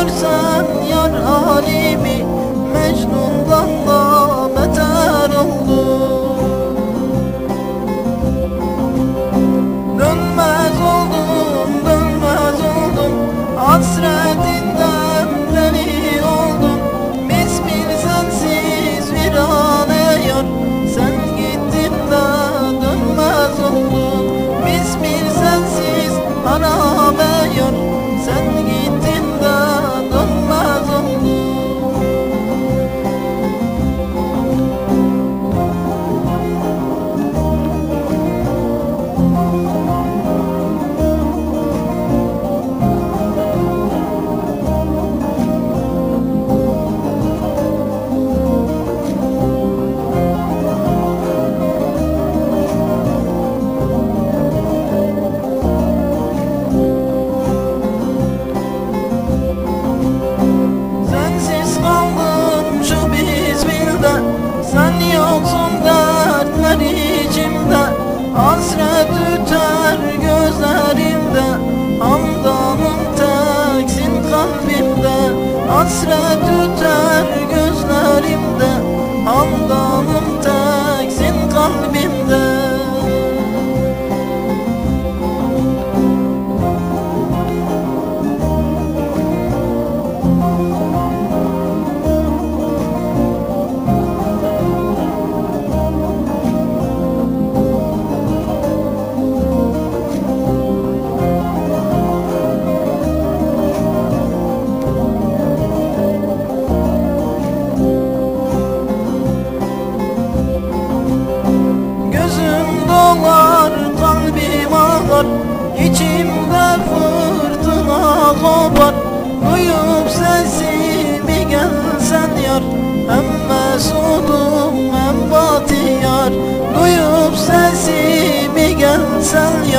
Görsen yar halimi Mecnun'dan da beter oldu Dönmez oldum, dönmez oldum Hasret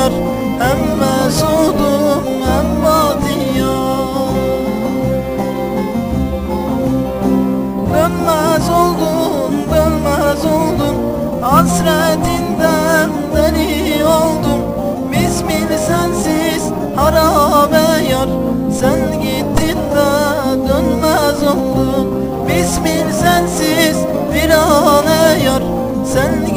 yar Hem mesudum hem bahtiyar Dönmez oldun, dönmez oldun Hasretinden deli oldum. Bismil sensiz harabe yar Sen gittin de dönmez oldum. Bismil sensiz virane yar Sen